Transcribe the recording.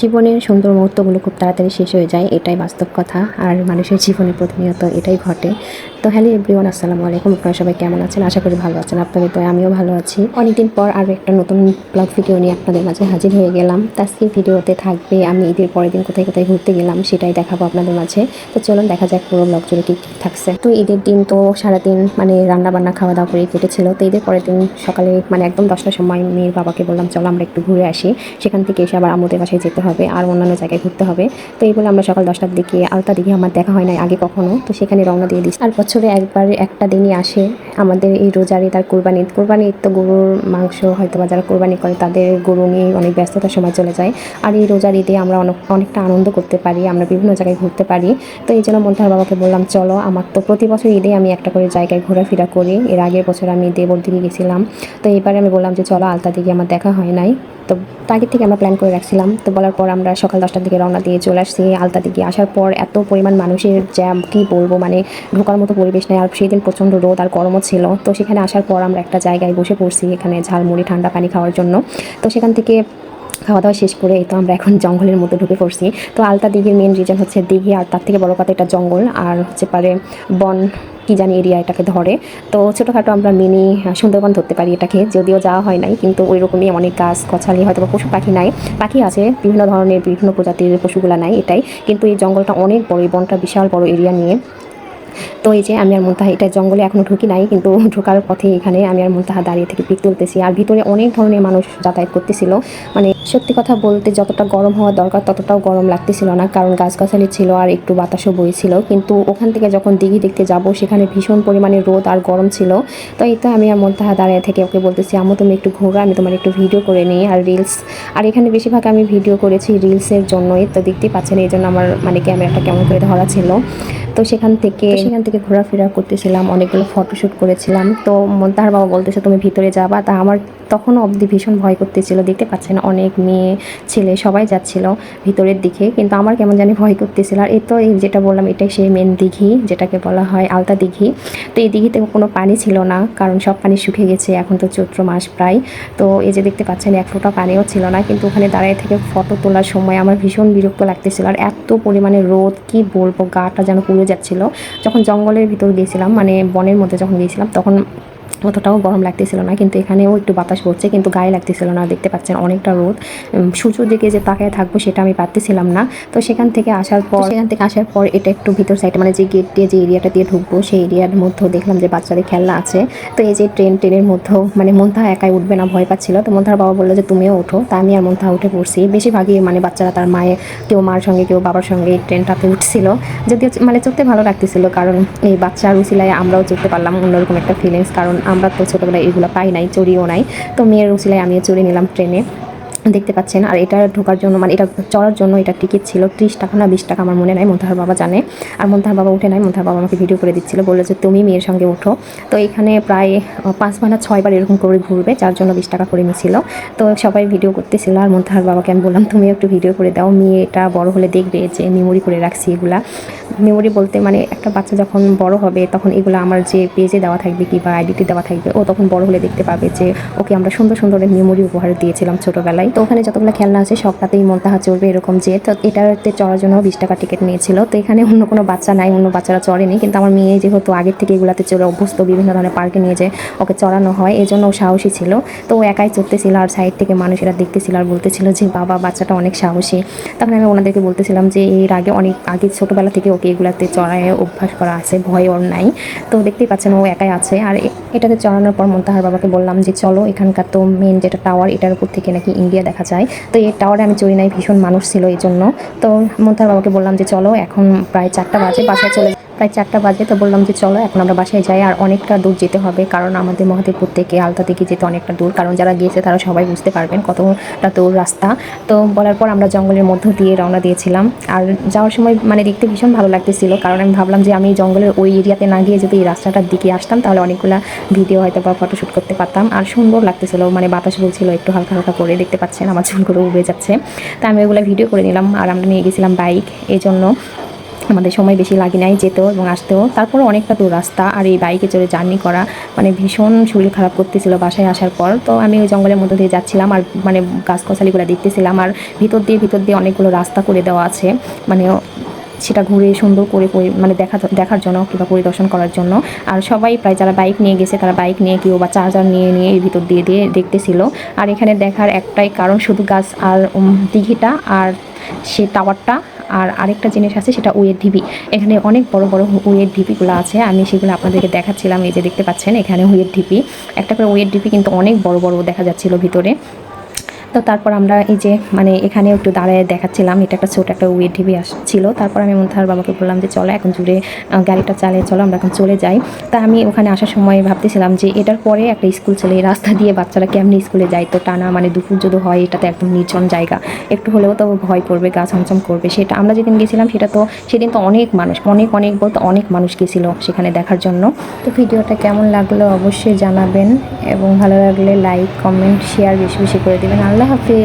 জীবনের সুন্দর মুহূর্তগুলো খুব তাড়াতাড়ি শেষ হয়ে যায়, এটাই বাস্তব কথা। আর মানুষের জীবনে প্রতিনিয়ত এটাই ঘটে। তো হ্যালো এভরিওয়ান, আসসালামু আলাইকুম। আপনারা সবাই কেমন আছেন? আশা করি ভালো আছেন। আপনাদের তো আমিও ভালো আছি। অনেকদিন পর আরও একটা নতুন ব্লগ ভিডিও নিয়ে আপনাদের মাঝে হাজির হয়ে গেলাম। আজকের ভিডিওতে থাকবে আমি ঈদের পরের দিন কোথায় কোথায় ঘুরতে গেলাম সেটাই দেখাবো আপনাদের মাঝে। তো চলুন, দেখা যাক পুরো ব্লগ জুড়ে কী থাকছে। তো ঈদের দিন তো সারাদিন মানে রান্না বান্না খাওয়া দাওয়া করে কেটেছিল। তো ঈদের পরের দিন সকালে মানে একদম দশটার সময় মেয়ের বাবাকে বললাম, চলো আমরা একটু ঘুরে আসি। সেখান থেকে এসে আবার আমাদের বাসায় যেতে হবে আর অন্যান্য জায়গায় ঘুরতে হবে। তো এই বলে আমরা সকাল দশটার দিকে আলতা দিকে আমার দেখা হয় নাই আগে কখনো। তো সেখানে রওনা দিয়ে দিচ্ছি। আর বছরে একবার একটা দিনই আসে আমাদের এই রোজার আর কোরবানি। কোরবানি তো গরুর মাংস হয়তো বা যারা কোরবানি করে তাদের গরু নিয়ে অনেক ব্যস্ততার সময় চলে যায়। আর এই রোজার ঈদে আমরা অনেক, অনেকটা আনন্দ করতে পারি, আমরা বিভিন্ন জায়গায় ঘুরতে পারি। তো এই জন্য মন্থার বাবাকে বললাম, চলো, আমার তো প্রতি বছর ঈদে আমি একটা করে জায়গায় ঘোরাফেরা করি। এর আগের বছর আমি দেবর গেছিলাম। তো এবারে আমি বললাম যে, চলো, আলতা দিকে আমার দেখা হয় নাই। তো আগে থেকে আমরা প্ল্যান করে রাখছিলাম। তো বলার পর আমরা সকাল দশটার দিকে রওনা দিয়ে চলে আসছি আলতা দিকে। আসার পর এত পরিমাণ মানুষের জ্যাম কি বলব? মানে ঢোকার মতো পরিবেশ নেই। আর সেই দিন প্রচণ্ড রোদ আর গরমও ছিল। তো সেখানে আসার পর আমরা একটা জায়গায় বসে পড়ছি এখানে ঝালমুড়ি, ঠান্ডা পানি খাওয়ার জন্য। তো সেখান থেকে খাওয়া দাওয়া শেষ করে এই তো আমরা এখন জঙ্গলের মধ্যে ঢুকে পড়ছি। তো আলতা দিঘির মেন রিজন হচ্ছে দিঘি, আর তার থেকে বড় কথা এটা জঙ্গল। আর হচ্ছে পারে বন কি জানি এরিয়া এটাকে ধরে। তো ছোটোখাটো আমরা মিনি সুন্দরবন ধরতে পারি এটাকে, যদিও যাওয়া হয় নাই, কিন্তু ওই রকমই অনেক গাছ, গছালি হয়তো পশু পাখি নাই। পাখি আছে, বিভিন্ন ধরনের বিভিন্ন প্রজাতির পশুগুলা নাই এটাই। কিন্তু এই জঙ্গলটা অনেক বড়, এই বনটা বিশাল বড় এরিয়া নিয়ে। তো এই যে আমি আর মুনতাহা, এটা জঙ্গলে এখনও ঢুকি নাই, কিন্তু ঢোকার পথে এখানে আমি আর মুনতাহা দাঁড়িয়ে থেকে পিক তুলতেছি। আর ভিতরে অনেক ধরনের মানুষ যাতায়াত করতেছিল। মানে সত্যি কথা বলতে যতটা গরম হওয়া দরকার, ততটাও গরম লাগতেছিল না, কারণ গাছগাছালি ছিল আর একটু বাতাসও বইছিল। কিন্তু ওখান থেকে যখন দিঘি দেখতে যাব, সেখানে ভীষণ পরিমাণে রোদ আর গরম ছিল। তো এই তো আমি আর মুনতাহা দাঁড়িয়ে থেকে ওকে বলতেছি আমু তুমি একটু ঘোরো, আমি তোমার একটু ভিডিও করে নিই আর রিলস। আর এখানে বেশিরভাগ আমি ভিডিও করেছি রিলসের জন্যই, তো দেখতেই পাচ্ছেন এই জন্য আমার মানে ক্যামেরাটা কেমন করে ধরা ছিল। তো সেখান থেকে সেখান থেকে ঘোরাফেরা করতেছিলাম, অনেকগুলো ফটোশ্যুট করেছিলাম। তো তার বাবা বলতেছে, তুমি ভিতরে যাবা। তা আমার তখনও অবধি ভীষণ ভয় করতেছিল। দেখতে পাচ্ছেন অনেক মেয়ে, ছেলে সবাই যাচ্ছিল ভিতরের দিকে। কিন্তু আমার কেমন জানি ভয় করতেছিল। আর এ তো এই যেটা বললাম, এটাই সেই মেন দিঘি, যেটাকে বলা হয় আলতা দিঘি। তো এই দিঘিতে কোনো পানি ছিল না, কারণ সব পানি শুকিয়ে গেছে। এখন তো চৈত্র মাস প্রায়। তো এই যে দেখতে পাচ্ছেন, এক ফোঁটা পানিও ছিল না। কিন্তু ওখানে দাঁড়িয়ে থেকে ফটো তোলার সময় আমার ভীষণ বিরক্ত লাগতেছিল। আর এত পরিমাণে রোদ, কি বলব গাটা যেন পুড়ে যাচ্ছিল। যখন জঙ্গলের ভিতর গিয়েছিলাম মানে বনের মধ্যে যখন গিয়েছিলাম, তখন অতটাও গরম লাগতেছিল না কিন্তু এখানেও একটু বাতাস পড়ছে কিন্তু গায়ে লাগতেছিল না দেখতে পাচ্ছেন অনেকটা রোদ। সূর্যর দিকে যে তাকায় থাকব সেটা আমি পারতেছিলাম না। তো সেখান থেকে আসার পর সেখান থেকে আসার পর এটা একটু ভিতর সাইডে মানে যে গেট দিয়ে যে এরিয়াটা দিয়ে ঢুকবো সেই এরিয়ার মধ্যেও দেখলাম যে বাচ্চাদের খেলনা আছে। তো এই যে ট্রেন ট্রেনের মধ্যেও মানে মন্থা একাই উঠবে না ভয় পাচ্ছিল। তো মন্থার বাবা বলল যে তুমিও ওঠো। তা আমি আর মন্থা উঠে পড়ছি। বেশিরভাগই মানে বাচ্চারা তার মায়ের কেউ মার সঙ্গে কেউ বাবার সঙ্গে এই ট্রেনটাতে উঠছিল। যদিও মানে চড়তে ভালো লাগতেছিল কারণ এই বাচ্চার উচিলায় আমরাও চড়তে পারলাম অন্যরকম একটা ফিলিংস কারণ আমরা তো ছোটোবেলায় এগুলো পাই নাই চড়িও নাই। তো মেয়ের উচিলায় আমিও চড়ে নিলাম ট্রেনে। দেখতে পাচ্ছেন। আর এটা ঢোকার জন্য মানে এটা চড়ার জন্য এটা টিকিট ছিল ত্রিশ টাকা না বিশ টাকা, আমার মনে নাই, মন্তাহার বাবা জানে। আর মন্তাহার বাবা উঠে নাই, মন্তাহার বাবা আমাকে ভিডিও করে দিচ্ছিল, বলল যে তুমি মেয়ের সঙ্গে ওঠো। তো এখানে প্রায় পাঁচবার না ছয়বার এরকম করে ঘুরবে, যার জন্য বিশ টাকা করে নিয়েছিল তো সবাই ভিডিও করতেছিল, আর মন্তাহার বাবাকে আমি বললাম, তুমি একটু ভিডিও করে দাও, মেয়ে এটা বড় হলে দেখবে যে মেমোরি করে রাখছি এগুলা। মেমোরি বলতে মানে একটা বাচ্চা যখন বড় হবে, তখন এগুলো আমার যে পেজে দেওয়া থাকবে কি বা আইডিতে দেওয়া থাকবে, ও তখন বড় হলে দেখতে পাবে যে, ওকে আমরা সুন্দর সুন্দর মেমোরি উপহার দিয়েছিলাম ছোটোবেলায়। তো ওখানে যতগুলো খেলনা আছে সবটাতেই মন্তাহা চড়বে এরকম যে। তো এটাতে চড়ার জন্য বিশ টাকা টিকিট নিয়েছিল। তো এখানে অন্য কোনো বাচ্চা নাই, অন্য বাচ্চারা চড়েনি। কিন্তু আমার মেয়ে যেহেতু আগের থেকে এগুলাতে চড়ে অভ্যস্ত, বিভিন্ন ধরনের পার্কে নিয়ে যে ওকে চড়ানো হয় এই জন্য ও সাহসী ছিল। তো ও একাই চড়তেছিল আর সাইড থেকে মানুষেরা দেখতেছিল আর বলতেছিল যে, বাবা, বাচ্চাটা অনেক সাহসী। তখন আমি ওনাদেরকে বলতেছিলাম যে, এর আগে অনেক, আগে ছোটোবেলা থেকে ওকে এগুলাতে চড়ায় অভ্যাস করা আছে, ভয় ওর নাই। তো দেখতেই পাচ্ছেন ও একাই আছে। আর এটাতে চড়ানোর পর মন্তাহার বাবাকে বললাম যে, চলো, এখানকার তো মেন যেটা টাওয়ার এটার উপর থেকে নাকি ইন্ডিয়া দেখা যায়। তো এই টাওয়ারে আমি চড়ি নাই, ভীষণ মানুষ ছিল এই জন্য। তো মন্তার বাবাকে বললাম যে, চলো, এখন প্রায় চারটা বাজে, বাসায় চলে প্রায় চারটা বাজে তো বললাম যে চলো, এখন আমরা বাসায় যাই। আর অনেকটা দূর যেতে হবে, কারণ আমাদের মহাদেবপুর থেকে আলতা থেকে যেতে অনেকটা দূর। কারণ যারা গিয়েছে তারা সবাই বুঝতে পারবেন কতটা দূর রাস্তা। তো বলার পর আমরা জঙ্গলের মধ্য দিয়ে রওনা দিয়েছিলাম। আর যাওয়ার সময় মানে দেখতে ভীষণ ভালো লাগতেছিল, কারণ আমি ভাবলাম যে আমি জঙ্গলের ওই এরিয়াতে না গিয়ে যদি এই রাস্তাটার দিকে আসতাম, তাহলে অনেকগুলো ভিডিও হয়তো বা ফটোশ্যুট করতে পারতাম। আর সুন্দর লাগতেছিল মানে বাতাস বলছিল একটু হালকা হালকা করে, দেখতে পাচ্ছেন আমার চুলগুলো উবে যাচ্ছে। তা আমি ওগুলো ভিডিও করে নিলাম, আর আমরা নিয়ে গেছিলাম বাইক। এই জন্য আমাদের সময় বেশি লাগে নাই যেতেও এবং আসতেও। তারপরে অনেকটা দূর রাস্তা আর এই বাইকে চড়ে জার্নি করা মানে ভীষণ শরীর খারাপ করতেছিল বাসায় আসার পর। তো আমি ওই জঙ্গলের মধ্যে দিয়ে যাচ্ছিলাম আর মানে গাছগাছালিগুলো দেখতেছিলাম আর ভিতর দিয়ে ভিতর দিয়ে অনেকগুলো রাস্তা করে দেওয়া আছে। মানে সেটা ঘুরে সুন্দর করে মানে দেখা, দেখার জন্য কিংবা পরিদর্শন করার জন্য। আর সবাই প্রায় যারা বাইক নিয়ে গেছে তারা বাইক নিয়ে কেউ বা চার্জার নিয়ে নিয়ে এর ভিতর দিয়ে দিয়ে দেখতেছিল। আর এখানে দেখার একটাই কারণ শুধু গাছ আর দিঘিটা আর সে টাওয়ারটা আর আরেকটা জিনিস আছে, সেটা উয়ের ঢিপি এখানে অনেক বড় বড় উয়ের ঢিপিগুলো আছে, আমি সেগুলো আপনাদেরকে দেখাচ্ছিলাম, এই যে দেখতে পাচ্ছেন, এখানে উয়ের ঢিপি একটা করে উয়ের ঢিপি কিন্তু অনেক বড় বড় দেখা যাচ্ছিল ভিতরে। তো তারপর আমরা এই যে মানে এখানে একটু দাঁড়ায় দেখাচ্ছিলাম, এটা একটা ছোট একটা ওয়েট ঢিবি ছিল। তারপর আমি মুন্থার বাবাকে বললাম যে, চলো, এখন জুড়ে গাড়িটা চালিয়ে চলো, আমরা এখন চলে যাই। তা আমি ওখানে আসার সময় ভাবতেছিলাম যে, এটার পরে একটা স্কুল ছেলে রাস্তা দিয়ে বাচ্চারা কেমনি স্কুলে যায়? তো টানা মানে দুপুর যদি হয় এটাতে একদম নির্জন জায়গা। একটু হলেও তো ভয় করবে, গা ছমছম করবে। সেটা, আমরা যেদিন গেছিলাম, সেটা তো, সেদিন তো অনেক মানুষ, অনেক অনেক বলতে অনেক মানুষ গেছিল সেখানে দেখার জন্য। তো ভিডিওটা কেমন লাগল অবশ্যই জানাবেন এবং ভালো লাগলে লাইক কমেন্ট শেয়ার বেশি বেশি করে দেবেন। আল্লাহ হাফিজ।